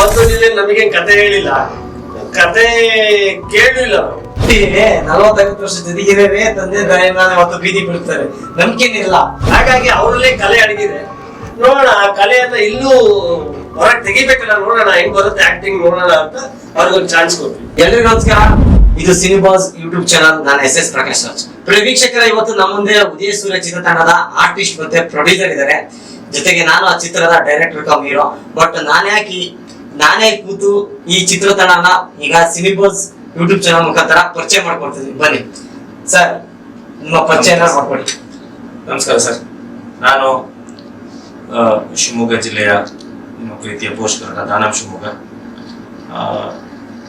ಬಂದು ನೀವೇ ನಮಗೆ ಕತೆ ಹೇಳಿಲ್ಲ. ಕತೆ ಕೇಳಿಲ್ಲ ನಲವತ್ತೈದು ವರ್ಷ ಜೊತೆಗಿರೇ ತಂದೆ ತಾಯಿನ ಮತ್ತು ಬೀದಿ ಬಿಡ್ತಾರೆ ನಂಬಿಕೆನಿಲ್ಲ. ಹಾಗಾಗಿ ಅವರಲ್ಲೇ ಕಲೆ ಅಡಗಿದೆ. ನೋಡೋಣ, ಆ ಕಲೆಯನ್ನ ಇನ್ನೂ ಹೊರಗೆ ತೆಗಿಬೇಕಲ್ಲ, ನೋಡೋಣ, ಹೆಂಗ್ ಬರುತ್ತೆ ಆಕ್ಟಿಂಗ್ ನೋಡೋಣ ಅಂತ ಅವ್ರಿಗೊಂದು ಚಾನ್ಸ್ ಕೊಟ್ವಿ. ಎಲ್ರಿಗೂ ನಮಸ್ಕಾರ. ಇದು ಸಿನಿಮಾಸ್ ಯೂಟ್ಯೂಬ್ ಚಾನಲ್ ನಾನು ಎಸ್ ಎಸ್ ಪ್ರಕಾಶ್ ರಾಜ್. ಪ್ರವೀಕ್ಷಕರ ಇವತ್ತು ನಮ್ಮ ಮುಂದೆ ಉದಯ ಸೂರ್ಯ ಚಿತ್ರತಾಣದ ಆರ್ಟಿಸ್ಟ್ ಮತ್ತೆ ಪ್ರೊಡ್ಯೂಸರ್ ಇದ್ದಾರೆ. ಜೊತೆಗೆ ನಾನು ಆ ಚಿತ್ರದ ಡೈರೆಕ್ಟರ್ ಕಮ್ ಹೀರೋ. ಬಟ್ ನಾನು ಹಾಕಿ ನಾನೇ ಕೂತು ಈ ಚಿತ್ರತಂಡನ ಈಗ ಸಿನಿಬೋಸ್ ಯೂಟ್ಯೂಬ್ ಚಾನಲ್ ಮುಖಾಂತರ ಪರಿಚಯ ಮಾಡ್ಕೊಡ್ತೀನಿ ಬನ್ನಿ. ಸರ್ ನಿಮ್ಮ ಪರಿಚಯ ಮಾಡ್ಕೊಡಿ. ನಮಸ್ಕಾರ ಸರ್. ನಾನು ಶಿವಮೊಗ್ಗ ಜಿಲ್ಲೆಯ ನಿಮ್ಮ ಪ್ರೀತಿಯ ಪೋಷಕರ ದಾನಂ ಶಿವಮೊಗ್ಗ.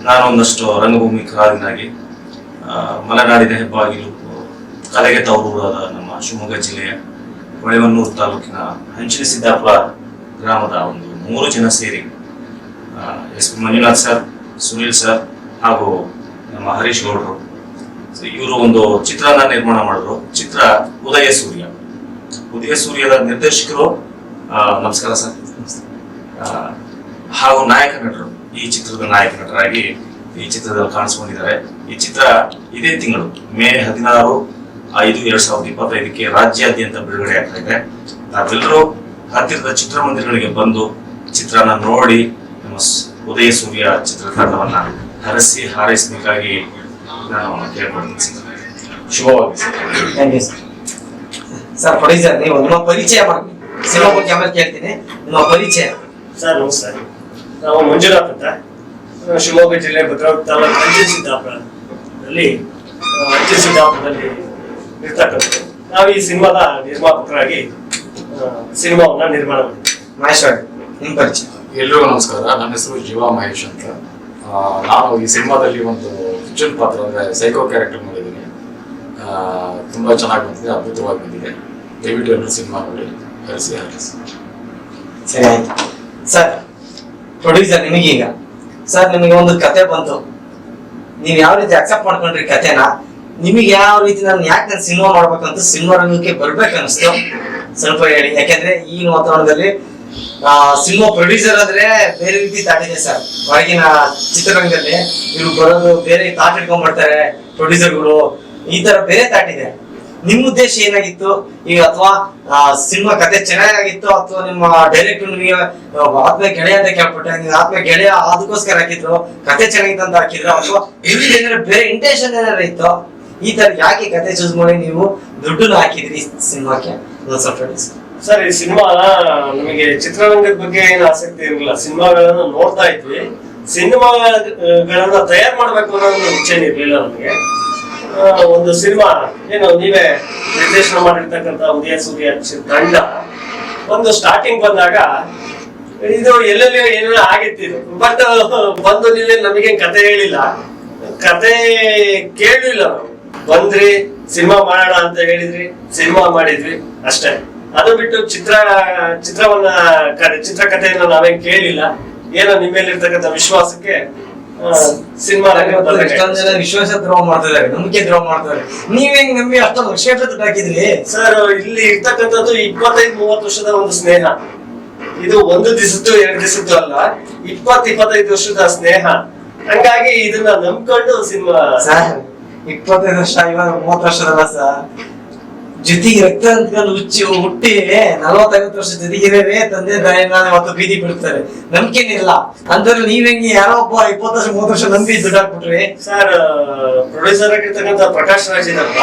ನಾನು ಒಂದಷ್ಟು ರಂಗಭೂಮಿ ಕಲಾವಿದನಾಗಿ ಮಲೆನಾಡಿನ ಹೆಬ್ಬಾಗಿಲು, ಕಲೆಗೆ ತವರೂರಾದ ನಮ್ಮ ಶಿವಮೊಗ್ಗ ಜಿಲ್ಲೆಯ ಹೊಳೆವನ್ನೂರು ತಾಲೂಕಿನ ಹಂಚಿನ ಸಿದ್ದಾಪುರ ಗ್ರಾಮದ ಒಂದು ಮೂರು ಜನ ಸೇರಿ S P Manjunath sir, Sunil sir ಹಾಗೂ ನಮ್ಮ ಹರೀಶ್ ಗೌಡರು. ಇವರು ಒಂದು ಚಿತ್ರನ ನಿರ್ಮಾಣ ಮಾಡಿದ್ರು. ಚಿತ್ರ ಉದಯ ಸೂರ್ಯ. ಉದಯ ಸೂರ್ಯದ ನಿರ್ದೇಶಕರು ನಮಸ್ಕಾರ ಸರ್. ಹಾಗೂ ನಾಯಕ ನಟರು. ಈ ಚಿತ್ರದ ನಾಯಕ ನಟರಾಗಿ ಈ ಚಿತ್ರದಲ್ಲಿ ಕಾಣಿಸ್ಕೊಂಡಿದ್ದಾರೆ. ಈ ಚಿತ್ರ ಇದೇ ತಿಂಗಳು, ಮೇ ಹದಿನಾರು ಐದು ಎರಡ್ ಸಾವಿರದ ಇಪ್ಪತ್ತೈದಕ್ಕೆ ರಾಜ್ಯಾದ್ಯಂತ ಬಿಡುಗಡೆ ಆಗ್ತಾ ಇದೆ. ನಾವೆಲ್ಲರೂ ಹತ್ತಿರದ ಚಿತ್ರಮಂದಿರಗಳಿಗೆ ಬಂದು ಚಿತ್ರನ ನೋಡಿ ನಮ್ಮ ಉದಯ ಸೂರ್ಯ ಚಿತ್ರತಂಡವನ್ನ ಹರಸಿ ಹಾರೈಸಬೇಕಾಗಿ ನಾನು ಕೇಳ್ಕೊಳ್ತೀನಿ ಶುಭವಾಗಿ ಸರ್. ಪ್ರೊಡ್ಯೂಸರ್ ನೀವು ನಿಮ್ಮ ಪರಿಚಯ ಮಾಡಿ. ಸಿನಿಮಾ ಬಗ್ಗೆ ಆಮೇಲೆ ಕೇಳ್ತೀನಿ. ನಿಮ್ಮ ಪರಿಚಯ. ಸರ್ ನಮಸ್ಕಾರ ನಾವು ಮಂಜುನಾಥ್ ಅಂತ. ಶಿವಮೊಗ್ಗ ಜಿಲ್ಲೆ ಭದ್ರಾವತಿ ತಾಲೂಕು ಅಂಚಿನ ಸಿದ್ದಾಪುರದಲ್ಲಿ ಆ, ಅಂಚಿನ ಸಿದ್ದಾಪುರದಲ್ಲಿ ಇರ್ತಕ್ಕಂಥದ್ದು ನಾವು ಈ ಸಿನಿಮಾದ ನಿರ್ಮಾಪಕರಾಗಿ ಸಿನಿಮಾವನ್ನ ನಿರ್ಮಾಣ ಮಾಡಿದ್ವಿ. ಮಹೇಶ್ವರ್ ನಿಮ್ಮ ಪರಿಚಯ. ಎಲ್ರಿಗೂ ನಮಸ್ಕಾರ. ನನ್ನ ಹೆಸರು ಜೀವಾ ಮಹೇಶ್ ಅಂತ. ನಾನು ಈ ಸಿನಿಮಾದಲ್ಲಿ ಒಂದು ಫಿಕ್ಷನ್ ಪಾತ್ರ, ಅಂದರೆ ಸೈಕೋ ಕ್ಯಾರೆಕ್ಟರ್ ಮಾಡಿದ್ದೀನಿ. ತುಂಬ ಚೆನ್ನಾಗಿ ಬಂದಿದೆ, ಅದ್ಭುತವಾಗಿ ಬಂದಿದೆ. ದಯವಿಟ್ಟು ಎಲ್ಲರೂ ಸಿನಿಮಾ ನೋಡಿ, ಹರಿಸಿ ಹರಿಸಿ. ಸರಿ, ಆಯ್ತು. ಸರ್ ಪ್ರೊಡ್ಯೂಸರ್ ನಿಮಗೀಗ ಸರ್, ನಿಮಗೆ ಒಂದು ಕತೆ ಬಂತು. ನೀವು ಯಾವ ರೀತಿ ಅಕ್ಸೆಪ್ಟ್ ಮಾಡ್ಕೊಂಡ್ರಿ ಕತೆನ ನಿಮಗೆ ಯಾವ ರೀತಿ ನಾನು ಯಾಕೆ ನಾನು ಸಿನಿಮಾ ಮಾಡ್ಬೇಕಂತ ಸಿನಿಮಾ ರಂಗಕ್ಕೆ ಬರ್ಬೇಕು ಅನಿಸ್ತು ಸ್ವಲ್ಪ ಹೇಳಿ. ಯಾಕೆಂದ್ರೆ ಈ ವಾತಾವರಣದಲ್ಲಿ ಸಿನಿಮಾ ಪ್ರೊಡ್ಯೂಸರ್ ಆದ್ರೆ ಬೇರೆ ರೀತಿ ತಾಟಿದೆ ಸರ್. ಹೊರಗಿನ ಚಿತ್ರರಂಗದಲ್ಲಿ ಇವ್ರು ಬರೋದು ಬೇರೆ ತಾಟ್ ಇಟ್ಕೊಂಡ್ ಬರ್ತಾರೆ ಪ್ರೊಡ್ಯೂಸರ್ಗಳು ಈ ತರ ಬೇರೆ ತಾಟಿದೆ ನಿಮ್ಮ ಉದ್ದೇಶ ಏನಾಗಿತ್ತು? ಈಗ ಅಥವಾ ಸಿನಿಮಾ ಕತೆ ಚೆನ್ನಾಗಿತ್ತು ಅಥವಾ ನಿಮ್ಮ ಡೈರೆಕ್ಟರ್ ನಿಮಗೆ ಆತ್ಮ ಗೆಳೆಯ ಅಂತ ಕೇಳ್ಬಿಟ್ಟೆ ಆತ್ಮ ಗೆಳೆಯ ಅದಕ್ಕೋಸ್ಕರ ಹಾಕಿದ್ರು, ಕತೆ ಚೆನ್ನಾಗಿತ್ತು ಅಂತ ಹಾಕಿದ್ರು ಅಥವಾ ಏನಾದ್ರು ಬೇರೆ ಇಂಟೆನ್ಷನ್ ಏನಾದ್ರು ಇತ್ತು, ಈ ತರ ಯಾಕೆ ಕತೆ ಚೂಸ್ ಮಾಡಿ ನೀವು ದುಡ್ಡು ಹಾಕಿದ್ರಿ ಸಿನಿಮಾಕ್ಕೆ? ಸ್ವಲ್ಪ ಸರ್. ಈ ಸಿನಿಮಾ ನಮಗೆ ಚಿತ್ರರಂಗದ ಬಗ್ಗೆ ಏನು ಆಸಕ್ತಿ ಇರಲಿಲ್ಲ. ಸಿನಿಮಾಗಳನ್ನ ನೋಡ್ತಾ ಇದ್ವಿ. ಸಿನಿಮಾಗಳನ್ನ ತಯಾರು ಮಾಡ್ಬೇಕು ಅನ್ನೋ ಒಂದು ಇಚ್ಛೆ ಇರಲಿಲ್ಲ ನಮಗೆ. ಒಂದು ಸಿನಿಮಾ, ಏನು, ನೀವೇ ನಿರ್ದೇಶನ ಮಾಡಿರ್ತಕ್ಕಂಥ ಉದಯ ಸೂರ್ಯ ತಂಡ. ಒಂದು ಸ್ಟಾರ್ಟಿಂಗ್ ಬಂದಾಗ ಇದು ಎಲ್ಲೆಲ್ಲಿ ಏನೇನೋ ಆಗಿತ್ತು. ಬಟ್ ಬಂದು ನೀವೇ ನಮಗೆ ಕತೆ ಹೇಳಿಲ್ಲ. ಕತೆ ಕೇಳಲಿಲ್ಲ ನಾವು. ಬಂದ್ರಿ, ಸಿನಿಮಾ ಮಾಡೋಣ ಅಂತ ಹೇಳಿದ್ರಿ, ಸಿನಿಮಾ ಮಾಡಿದ್ವಿ, ಅಷ್ಟೇ. ಅದು ಬಿಟ್ಟು ಚಿತ್ರ ಚಿತ್ರವನ್ನ ಚಿತ್ರಕಥೆಯನ್ನ ನಾವೇನ್ ಕೇಳಿಲ್ಲ. ಏನೋ ನಿಮ್ಮ ಮೇಲಿರ್ತಕ್ಕಂಥ ವಿಶ್ವಾಸಕ್ಕೆ ಸಿನಿಮಾ ಎಷ್ಟೊಂದ್ ಜನ ವಿಶ್ವಾಸ ದ್ರೋಹ ಮಾಡ್ತಿದ್ದಾರೆ ನಂಬಿಕೆ ದ್ರೋಹ ಮಾಡ್ತಾರೆ ನೀವ್ ಹೆಂಗ್ ನಂಬಿ ಅಷ್ಟೊಂದು ದುಡ್ಡು ಹಾಕಿದ್ರಿ. ಸರ್ ಇಲ್ಲಿ ಇರ್ತಕ್ಕಂಥದ್ದು ಇಪ್ಪತ್ತೈದು ಮೂವತ್ತು ವರ್ಷದ ಒಂದು ಸ್ನೇಹ. ಇದು ಒಂದು ದಿವಸದ್ದು ಎರಡು ದಿವಸದ್ದು ಅಲ್ಲ ಇಪ್ಪತ್ ಇಪ್ಪತ್ತೈದು ವರ್ಷದ ಸ್ನೇಹ. ಹಂಗಾಗಿ ಇದನ್ನ ನಂಬ್ಕೊಂಡು ಸಿನಿಮಾ ಸರ್ ಇಪ್ಪತ್ತೈದು ವರ್ಷ ಇವಾಗ ಮೂವತ್ತು ವರ್ಷದಲ್ಲ ಸರ್. ಜೊತೆಗೆ ರಕ್ತ ಅಂತ್ಕೊಂಡು ಹುಚ್ಚಿ ಹುಟ್ಟಿ ನಲವತ್ತೈವತ್ತು ವರ್ಷ ಜೊತೆಗಿರೇ ತಂದೆ ತಾಯಿನ ಮತ್ತು ಬೀದಿ ಬಿಡ್ತಾರೆ ನಂಬಿಕೆನಿಲ್ಲ ಅಂದ್ರೆ ನೀವ್ ಹೆಂಗೆ ಯಾರೋ ಒಬ್ಬ ಇಪ್ಪತ್ತು ವರ್ಷ ಮೂವತ್ತು ವರ್ಷ ನಂಬಿ ದುಡ್ಡು ಹಾಕ್ಬಿಟ್ರಿ ಸರ್ ಪ್ರೊಡ್ಯೂಸರ್ ಆಗಿರ್ತಕ್ಕಂಥ ಪ್ರಕಾಶ್ ರಾಜ್ ಏನಪ್ಪ?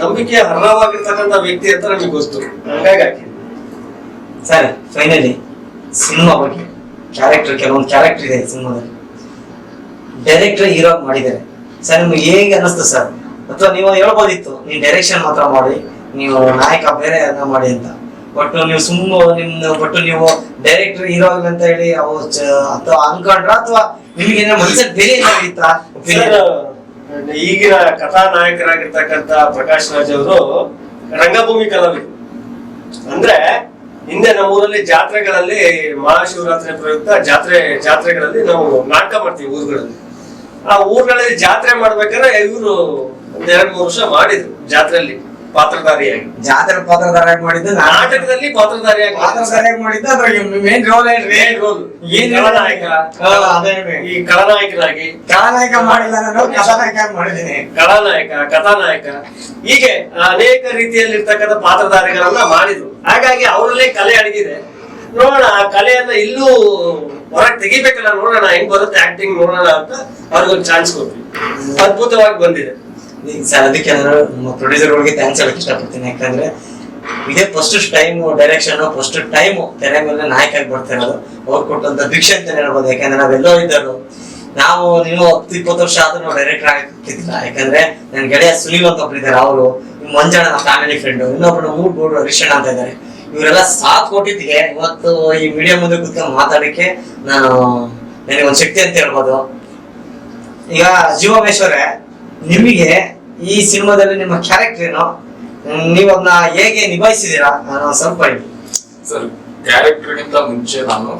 ನಂಬಿಕೆ ಹರ್ರವಾಗಿರ್ತಕ್ಕಂಥ ವ್ಯಕ್ತಿ ಅಂತ ನಮಗೆ ಗೊತ್ತು. ಹಂಗಾಗಿ. ಸರ್ ಫೈನಲಿ ಸಿನಿಮಾ ಬಗ್ಗೆ ಕ್ಯಾರೆಕ್ಟರ್ ಕೆಲವೊಂದು ಕ್ಯಾರೆಕ್ಟರ್ ಇದೆ ಸಿನಿಮಾದಲ್ಲಿ. ಡೈರೆಕ್ಟರ್ ಹೀರೋ ಮಾಡಿದ್ದಾರೆ. ಸರ್ ನಿಮ್ಗೆ ಹೇಗೆ ಅನಿಸ್ತು ಸರ್? ಅಥವಾ ನೀವು ಹೇಳ್ಬೋದಿತ್ತು ನೀವು ಡೈರೆಕ್ಷನ್ ಮಾತ್ರ ಮಾಡಿ. ನೀವು ನಾಯಕ ಬೇರೆ ಅದನ್ನ ಮಾಡಿ ಅಂತ. ಬಟ್ ನೀವು ಸುಮ್ಮ ನಿಮ್ಮ ಬಟ್ ನೀವು ಡೈರೆಕ್ಟರ್ ಹೀರೋ ಅಂತ ಹೇಳಿ ಅವು ಅಥವಾ ಅನ್ಕೊಂಡ್ರ ಅಥವಾ ನಿಮ್ಗೆ ಮನ್ಸಲ್ಲಿ ಬೇರೆ ಏನಾದ್ರು ಈಗಿನ ಕಥಾ ಈಗಿನ ಕಥಾನಾಯಕರಾಗಿರ್ತಕ್ಕಂಥ ಪ್ರಕಾಶ್ ರಾಜ್ ಅವರು ರಂಗಭೂಮಿ ಕಲಾವಿದರು ಅಂದ್ರೆ ಹಿಂದೆ ನಮ್ಮೂರಲ್ಲಿ ಜಾತ್ರೆಗಳಲ್ಲಿ ಮಹಾಶಿವರಾತ್ರಿ ಪ್ರಯುಕ್ತ ಜಾತ್ರೆ, ಜಾತ್ರೆಗಳಲ್ಲಿ ನಾವು ನಾಟಕ ಮಾಡ್ತೀವಿ ಊರುಗಳಲ್ಲಿ. ಆ ಊರುಗಳಲ್ಲಿ ಜಾತ್ರೆ ಮಾಡ್ಬೇಕಾದ್ರೆ ಇವರು ಒಂದ್ ಎರಡ್ ಮೂರು ವರ್ಷ ಮಾಡಿದ್ರು ಜಾತ್ರೆಯಲ್ಲಿ. ಪಾತ್ರಧಾರಿಯಾಗಿ. ಜಾತ್ರೆ ಪಾತ್ರಧಾರಿಯಾಗಿ ಮಾಡಿದ್ದು ನಾಟಕದಲ್ಲಿ ಪಾತ್ರಧಾರಿಯಾಗಿ. ಪಾತ್ರಧಾರಿಯಾಗಿ ಮಾಡಿದ್ದು ಅದ್ರಾಗ ಮೇನ್ ರೋಲ್ ಏನ್ರಿ? Main ರೋಲ್ ಏನ್ ಖಳನಾಯಕ. ಈ ಖಳನಾಯಕರಾಗಿ ಕಥಾನಾಯಕ ಮಾಡಿಲ್ಲ ನಾನು ಕಥಾನಾಯಕ ಮಾಡಿದ್ದೀನಿ. ಖಳನಾಯಕ ಕಥಾನಾಯಕ. ಹೀಗೆ ಅನೇಕ ರೀತಿಯಲ್ಲಿರ್ತಕ್ಕಂಥ ಪಾತ್ರಧಾರಿಗಳನ್ನ ಮಾಡಿದ್ರು. ಹಾಗಾಗಿ ಅವರಲ್ಲೇ ಕಲೆ ಅಡಗಿದೆ. ನೋಡೋಣ ಆ ಕಲೆಯನ್ನ ಇಲ್ಲೂ ಹೊರಗೆ ತೆಗಿಬೇಕಲ್ಲ ನೋಡೋಣ ಹೆಂಗ್ ಬರುತ್ತೆ ಆಕ್ಟಿಂಗ್ ನೋಡೋಣ ಅಂತ ಅವ್ರಿಗೊಂದು ಚಾನ್ಸ್ ಕೊಟ್ವಿ. ಅದ್ಭುತವಾಗಿ ಬಂದಿದೆ. ಅದಕ್ಕೆ ನಾನು ನಮ್ಮ ಪ್ರೊಡ್ಯೂಸರ್ ಗಳಿಗೆ ಥ್ಯಾಂಕ್ಸ್ ಹೇಳಕ್ ಇಷ್ಟಪಡ್ತೀನಿ. ಯಾಕಂದ್ರೆ ಇದೇ first time direction first time ತೆರೆ ಮೇಲೆ ನಾಯಕಾಗಿ ಬರ್ತಾ ಇರೋದು. ಅವ್ರು ಕೊಟ್ಟಂತ ಭಿಕ್ಷೆ ಅಂತ ಹೇಳ್ಬೋದು. ಯಾಕಂದ್ರೆ ನಾವೆಲ್ಲೋ ಇದ್ದರು ನಾವು ನೀವು ಹತ್ತು, ಇಪ್ಪತ್ತು ವರ್ಷ ಆದ್ರೂ ನಾವು ಡೈರೆಕ್ಟರ್ ಆಗ್ತಿದ್ದಿಲ್ಲ. ಯಾಕಂದ್ರೆ ನನ್ನ ಗೆಳೆಯ ಸುನೀಲ್ ಅಂತ ಒಬ್ರು ಇದ್ದಾರೆ. ಅವರು ಮಂಜಣ್ಣ, ನಮ್ಮ ಫ್ಯಾಮಿಲಿ ಫ್ರೆಂಡ್ ಇನ್ನೊಬ್ರು ಮೂರ್ ಬೋರ್ಡ್ ರಿಷಣ ಅಂತ ಇದ್ದಾರೆ. ಇವರೆಲ್ಲ ಸಾಥ್ ಕೊಟ್ಟಿದ್ದಕ್ಕೆ ಇವತ್ತು ಈ ಮೀಡಿಯಾ ಮುಂದೆ ಕುತ್ಕೊಂಡು ಮಾತಾಡಕ್ಕೆ ನಾನು ನನಗೆ ಒಂದು ಶಕ್ತಿ ಅಂತ ಹೇಳ್ಬೋದು. ಈಗ ಜೀವಮೇಶ್ವರೇ, ನಿಮಗೆ ಈ ಸಿನಿಮಾದಲ್ಲಿ ನಿಮ್ಮ ಕ್ಯಾರೆಕ್ಟರ್ ಏನು? ನೀವು ಅದನ್ನ ಹೇಗೆ ನಿಭಾಯಿಸಿದೀರಾ ನಾನು ಸ್ವಲ್ಪ ಹೇಳಿ. ಸರ್ ಕ್ಯಾರೆಕ್ಟರ್ಗಿಂತ ಮುಂಚೆ ನಾನು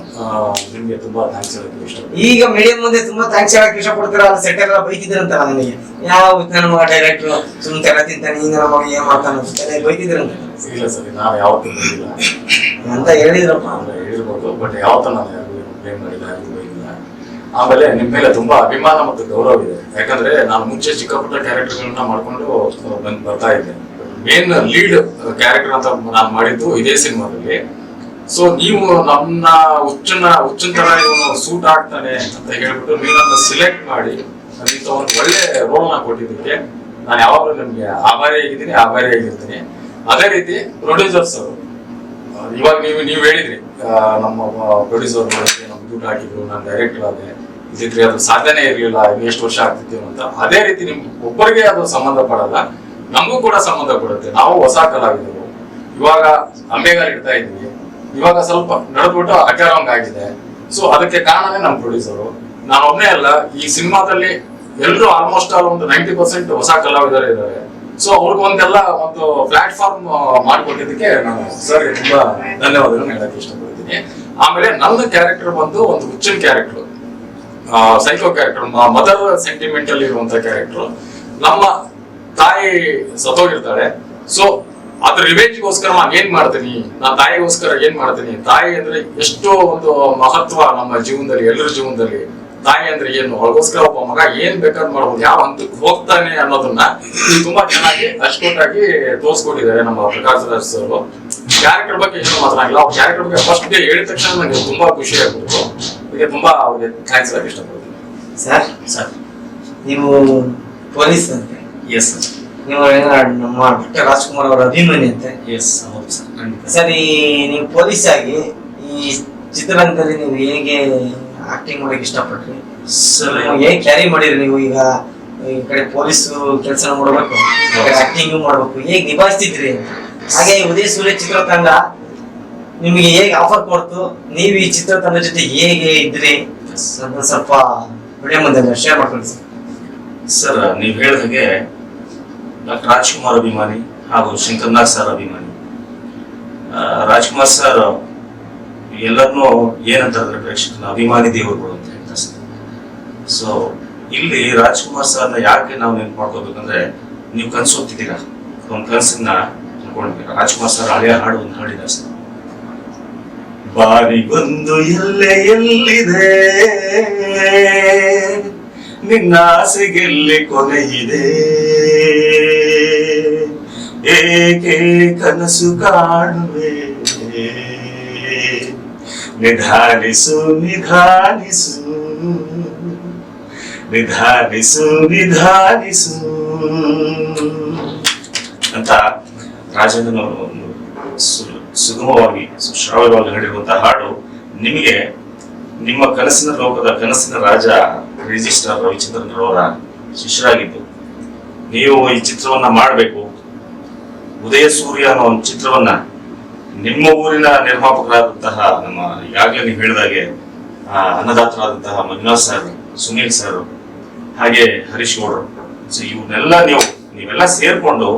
ನಿಮಗೆ ತುಂಬಾ ಥ್ಯಾಂಕ್ಸ್ ಹೇಳಕ್ಕೆ ಇಷ್ಟ ಈಗ ಮೀಡಿಯಂ ಮುಂದೆ ತುಂಬಾ ಥ್ಯಾಂಕ್ಸ್ ಹೇಳಕ್ಕೆ ಇಷ್ಟ ಪಡ್ತೀರಾ ಅಲ್ಲಿ ಸೆಟ್ ಎಲ್ಲ ಬೈತಿದ್ರಂತ ನನಗೆ. ಯಾವ ನನ್ನ ಮಗ ಡೈರೆಕ್ಟರ್ ಸುಮ್ ತೆರ ತಿಂತಾನೆ ಈಗ ನಮ್ಮ ಮಗ ಏನ್ ಮಾಡ್ತಾನೆ ಅಂತ ಬೈತಿದ್ರಂತ ಇಲ್ಲ ಸರ್ ನಾನು ಯಾವತ್ತೂ ಬಂದಿಲ್ಲ ಅಂತ ಹೇಳಿದ್ರಪ್ಪ. ಹೇಳ್ಬೋದು ಹೇಳಿರ್ಬೋದು ಬಟ್ ಯಾವತ್ತೂ ನಾನು ಯಾರಿಗೂ ಬ್ಲೇಮ್ ಮಾಡಿಲ್ಲ ಯಾರಿಗೂ ಆಮೇಲೆ ನಿಮ್ ಮೇಲೆ ತುಂಬಾ ಅಭಿಮಾನ ಮತ್ತು ಗೌರವ ಇದೆ. ಯಾಕಂದ್ರೆ ನಾನು ಮುಂಚೆ ಚಿಕ್ಕ ಪುಟ್ಟ ಕ್ಯಾರೆಕ್ಟರ್ಗಳನ್ನ ಮಾಡ್ಕೊಂಡು ಬಂದ್ ಬರ್ತಾ ಇದ್ದೆ. ಮೇನ್ ಲೀಡ್ ಕ್ಯಾರೆಕ್ಟರ್ ಅಂತ ನಾನು ಮಾಡಿದ್ದು ಇದೇ ಸಿನಿಮಾದಲ್ಲಿ. ಸೊ ನೀವು ನಮ್ಮ ಹುಚ್ಚನ ಹುಚ್ಚನ ತರ ಇವನು ಸೂಟ್ ಆಗ್ತಾನೆ ಅಂತ ಹೇಳ್ಬಿಟ್ಟು ನೀವು ನನ್ನ ಸಿಲೆಕ್ಟ್ ಮಾಡಿ ನೀವು ಒಂದು ಒಳ್ಳೆ ರೋಲ್ನ ಕೊಟ್ಟಿದ್ದಕ್ಕೆ ನಾನು ಯಾವಾಗಲೂ ನಿಮ್ಗೆ ಆಭಾರಿ ಆಗಿರ್ತೀನಿ. ಅದೇ ರೀತಿ ಪ್ರೊಡ್ಯೂಸರ್ಸ್ ಇವಾಗ ನೀವು ನೀವು ಹೇಳಿದ್ರಿ ನಮ್ಮ ಪ್ರೊಡ್ಯೂಸರ್ ದುಡ್ಡು ಹಾಕಿದ್ರು ನಾನು ಡೈರೆಕ್ಟರ್ ಆದೆ ಇದಿದ್ರೆ ಅದು ಸಾಧ್ಯನೇ ಇರಲಿಲ್ಲ ಎಷ್ಟು ವರ್ಷ ಆಗ್ತಿತ್ತು ಅಂತ. ಅದೇ ರೀತಿ ನಿಮ್ ಒಬ್ಬರಿಗೆ ಅದು ಸಂಬಂಧ ಪಡಲ್ಲ, ನಮಗೂ ಕೂಡ ಸಂಬಂಧ ಪಡುತ್ತೆ ನಾವು ಹೊಸ ಕಲಾವಿದರು. ಇವಾಗ ಅಂಬೇಗಾರ್ ಇಡ್ತಾ ಇದ್ವಿ. ಇವಾಗ ಸ್ವಲ್ಪ ನಡೆದ್ಬಿಟ್ಟು ಅಚಾರಂಗ್ ಆಗಿದೆ. ಸೊ ಅದಕ್ಕೆ ಕಾರಣನೇ ನಮ್ಮ ಪ್ರೊಡ್ಯೂಸರು ನಾನು ಒಬ್ಬನೇ ಅಲ್ಲ, ಈ ಸಿನಿಮಾದಲ್ಲಿ ಎಲ್ಲರೂ ಆಲ್ಮೋಸ್ಟ್ ಆಲ್ ಒಂದು ನೈಂಟಿ ಪರ್ಸೆಂಟ್ ಹೊಸ ಕಲಾವಿದರು ಇದ್ದಾರೆ. ಸೊ ಅವ್ರಿಗೊಂದೆಲ್ಲ ಒಂದು ಪ್ಲಾಟ್ಫಾರ್ಮ್ ಮಾಡಿಕೊಟ್ಟಿದ್ದಕ್ಕೆ ನಾನು ಸರ್, ತುಂಬಾ ಧನ್ಯವಾದಗಳು, ಹೇಳಕ್ ಇಷ್ಟಪಡ್ತೀನಿ. ಆಮೇಲೆ ನನ್ನ ಕ್ಯಾರೆಕ್ಟರ್ ಬಂದು ಒಂದು ಹುಚ್ಚಿನ character psycho character mother sentimental ಇರುವಂತ ಕ್ಯಾರೆಕ್ಟರ್ ನಮ್ಮ ತಾಯಿ ಸತ್ತೋಗಿರ್ತಾಳೆ ಸೊ ಅದ್ರ ರಿವೆಂಜ್ಗೋಸ್ಕರ ನಾನು ಏನ್ ಮಾಡ್ತೀನಿ? ನಾ ತಾಯಿಗೋಸ್ಕರ ಏನ್ ಮಾಡ್ತೀನಿ? ತಾಯಿ ಅಂದ್ರೆ ಎಷ್ಟೋ ಒಂದು ಮಹತ್ವ ನಮ್ಮ ಜೀವನದಲ್ಲಿ, ಎಲ್ಲರ ಜೀವನದಲ್ಲಿ. ತಾಯಿ ಅಂದ್ರೆ ಏನು? ಅವಳಿಗೋಸ್ಕರ ಒಬ್ಬ ಮಗ ಏನ್ ಬೇಕಾದ್ ಮಾಡ್ಬೋದು. ಯಾವ ಹಂತಕ್ಕೆ ಹೋಗ್ತಾನೆ ಅನ್ನೋದನ್ನ ತುಂಬಾ ಚೆನ್ನಾಗಿ ಅಚ್ಚುಕಟ್ಟಾಗಿ ತೋರಿಸ್ಕೊಂಡಿದ್ದಾರೆ ನಮ್ಮ ಪ್ರಕಾಶ್ ರಾಜ್ ಸರ್. ಕ್ಯಾರೆಕ್ಟರ್ ಬಗ್ಗೆ ಏನು ಮಾತನಾಡಿಲ್ಲ. ಅವ್ರ ಕ್ಯಾರೆಕ್ಟರ್ ಬಗ್ಗೆ ಫಸ್ಟ್ ಡೇ ಹೇಳಿದ ತಕ್ಷಣ ನನಗೆ ತುಂಬಾ ಖುಷಿ ಆಗ್ಬಿಟ್ಟು ಅದಕ್ಕೆ ತುಂಬಾ ಅವ್ರಿಗೆ ಥ್ಯಾಂಕ್ಸ್ ಹೇಳಕ್ ಇಷ್ಟಪಡ್ತೀನಿ. ಸರ್? ಸರ್. ನೀವು ಪೊಲೀಸ್ ಅಂತೆ. ಎಸ್ ಸರ್ ನೀವು ನಮ್ಮ ಡಾಕ್ಟರ್ ರಾಜ್ಕುಮಾರ್ ಅವರ ಅಭಿಮಾನಿ ಅಂತೆ. ಎಸ್ ಹೌದು ಸರ್ ಖಂಡಿತ. ಸರ್ ಈ ನೀವು ಪೊಲೀಸ್ ಆಗಿ ಈ ಚಿತ್ರರಂಗದಲ್ಲಿ ನೀವು ಹೇಗೆ ಆಕ್ಟಿಂಗ್ ಮಾಡಕ್ ಇಷ್ಟಪಟ್ರಿ? ಸರ್ ನೀವು ಹೇಗೆ ಕ್ಯಾರಿ ಮಾಡಿರಿ ನೀವು ಈಗ ಈ ಕಡೆ ಪೊಲೀಸ್ ಕೆಲಸ ಮಾಡಬೇಕು ಆಕ್ಟಿಂಗ್ ಮಾಡ್ಬೇಕು ಹೇಗೆ ನಿಭಾಯಿಸ್ತಿದ್ರಿ ಅಂತ? ಹಾಗೆ ಉದಯ ಸೂರ್ಯ ಚಿತ್ರತಂಡ ನಿಮಗೆ ಹೇಗೆ ಆಫರ್ ಕೊಡ್ತು? ನೀವು ಈ ಚಿತ್ರತಂಡ ಜೊತೆ ಹೇಗೆ ಇದ್ರಿ? ಸ್ವಲ್ಪ ವಿಡಿಯೋ ಮುಂದೆ ಶೇರ್ ಮಾಡ್ಕೊಳ್ಳಿ ಸರ್. ಸರ್, ನೀವು ಹೇಳಿದ ಹಾಗೆ ಡಾಕ್ಟರ್ ರಾಜ್ಕುಮಾರ್ ಅಭಿಮಾನಿ ಹಾಗೂ ಶಂಕರ್ನಾಥ್ ಸರ್ ಅಭಿಮಾನಿ. ರಾಜ್ಕುಮಾರ್ ಸರ್, ಎಲ್ಲರನ್ನೂ ಏನಂತಾರೆ ಪ್ರೇಕ್ಷಕನ ಅಭಿಮಾನಿ ದೇವರುಗಳು ಅಂತ ಹೇಳ್ತಾರೆ ಸರ್. ಸೊ ಇಲ್ಲಿ ರಾಜ್ಕುಮಾರ್ ಸರ್ನ ಯಾಕೆ ನಾವು ನೆನ್ಪು ಮಾಡ್ಕೋಬೇಕಂದ್ರೆ ನೀವು ಕನಸು ಹೊತ್ತಿದ್ದೀರಾ ಒಂದು ಕನಸನ್ನ ಅನ್ಕೊಂಡಿದ್ದೀರಾ ರಾಜ್ಕುಮಾರ್ ಸರ್ ಹಳೆಯ ಹಾಡು ಒಂದು ಹಾಡಿದ್ದಾರೆ ಸರ್ ಬಾರಿಗೊಂದು ಎಲ್ಲೆ ಎಲ್ಲಿದೆ? ನಿನ್ನ ಆಸೆಗೆಲ್ಲಿ ಕೊನೆಯಿದೆ ಏಕೆ ಕನಸು ಕಾಣುವೆ? ನಿಧಾನಿಸು ನಿಧಾನಿಸು. ನಿಧಾನಿಸು ನಿಧಾನಿಸು. ಅಂತ ರಾಜೇಂದ್ರನವರು ಒಂದು ಸುಗಮವಾಗಿ ಶ್ರಾವ್ಯವಾಗಿ ಹೇಳಿರುವಂತಹ ಹಾಡು, ನಿಮಗೆ ನಿಮ್ಮ ಕನಸಿನ ಲೋಕದ ಕನಸಿನ ರಾಜ ರಿಜಿಸ್ಟರ್ ರವಿಚಂದ್ರನವರ ಶಿಷ್ಯರಾಗಿದ್ದು, ನೀವು ಈ ಚಿತ್ರವನ್ನ ಮಾಡಬೇಕು. ಉದಯ ಸೂರ್ಯ ಅನ್ನೋ ಒಂದು ಚಿತ್ರವನ್ನ ನಿಮ್ಮ ಊರಿನ ನಿರ್ಮಾಪಕರಾದಂತಹ ನಮ್ಮ ಈಗಾಗಲೇ ನೀವು ಹೇಳಿದಾಗೆ ಅನ್ನದಾತರಾದಂತಹ ಮಂಜುನಾಥ್ ಸರ್, ಸುನೀಲ್ ಸರ್, ಹಾಗೆ ಹರೀಶ್ ಗೌಡ್ರು. ಸೊ ಇವನ್ನೆಲ್ಲ ನೀವು, ನೀವೆಲ್ಲ ಸೇರ್ಕೊಂಡು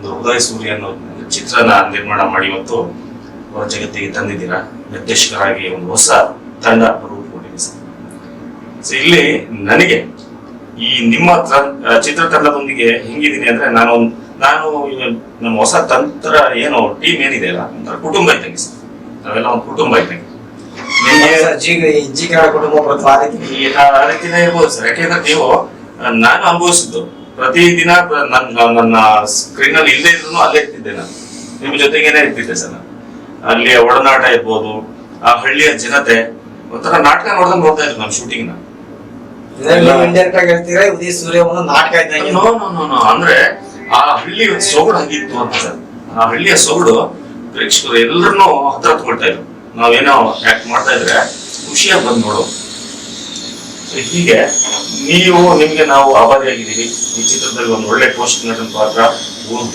ಒಂದು ಉದಯ ಸೂರ್ಯ ಅನ್ನೋ ಚಿತ್ರನ ನಿರ್ಮಾಣ ಮಾಡಿ ಇವತ್ತು ಹೊರ ಜಗತ್ತಿಗೆ ತಂದಿದ್ದೀರಾ? ನಿರ್ದೇಶಕರಾಗಿ ಒಂದು ಹೊಸ ತಂಡ ರೂಪುಗೊಂಡಿದೆ ಸರ್. ಸೊ ಇಲ್ಲಿ ನನಗೆ ಈ ನಿಮ್ಮ ಚಿತ್ರತಂಡದೊಂದಿಗೆ ಹೆಂಗಿದ್ದೀನಿ ಅಂದ್ರೆ ನಾನು ನಾನು ನಮ್ಮ ಹೊಸ ತಂತ್ರ ಏನು ಟೀಮ್ ಏನಿದೆ ಅಲ್ಲ ಒಂಥರ ಕುಟುಂಬ ಇದ್ದಂಗೆ ಸರ್. ನಾವೆಲ್ಲ ಒಂದು ಕುಟುಂಬ ಇದ್ದಂಗೆ. ನಿಮಗೆ ಕುಟುಂಬ ಆ ರೀತಿನೇ ಇರ್ಬೋದು ಸರ್. ಯಾಕೆಂದ್ರೆ ನೀವು ನಾನು ಅನುಭವಿಸಿದ್ದು ಪ್ರತಿದಿನ ದಿನ ನನ್ನ ನನ್ನ ಸ್ಕ್ರೀನ್ ಅಲ್ಲಿ ಇಲ್ಲೇ ಇದ್ರು ಅಲ್ಲೇ ಇರ್ತಿದ್ದೆ ನಾನು. ನಿಮ್ ಜೊತೆಗೇನೆ ಇರ್ತಿದ್ದೆ ಸರ್ ನಾನು. ಅಲ್ಲಿಯ ಒಡನಾಟ ಇರ್ಬೋದು ಆ ಹಳ್ಳಿಯ ಜನತೆ ಒಂಥರ ನಾಟಕ ನೋಡ್ದಂಗ್ ನೋಡ್ತಾ ಇದ್ರು ನಮ್ಮ ಶೂಟಿಂಗ್ನ. ಅಂದ್ರೆ ಆ ಹಳ್ಳಿ ಸೊಗಡು ಹಂಗಿತ್ತು ಅಂತ ಸರ್. ಆ ಹಳ್ಳಿಯ ಸೊಗಡು ಪ್ರೇಕ್ಷಕರು ಎಲ್ಲರನ್ನೂ ಹತ್ರ ತಗೊಳ್ತಾ ಇದ್ರು. ನಾವೇನೋ ಆಕ್ಟ್ ಮಾಡ್ತಾ ಇದ್ರೆ ಖುಷಿಯಾಗಿ ಬಂದು ನೋಡು ಹೀಗೆ ನೀವು, ನಿಮ್ಗೆ ನಾವು ಆಭಾರಿಯಾಗಿದ್ದೀವಿ ಈ ಚಿತ್ರದಲ್ಲಿ ಒಂದು ಒಳ್ಳೆ ಪೋಸ್ಟ್ ನಟನ ಪಾತ್ರ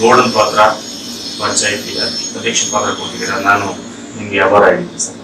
ದೋಡನ್ ಪಾತ್ರ, ಪಂಚಾಯತಿ ಅಧ್ಯಕ್ಷ ಪಾತ್ರ ಕೊಟ್ಟಿದ್ದೀರಾ? ನಾನು ನಿಮ್ಗೆ ಆಭಾರ ಆಗಿದ್ದೀನಿ ಸರ್.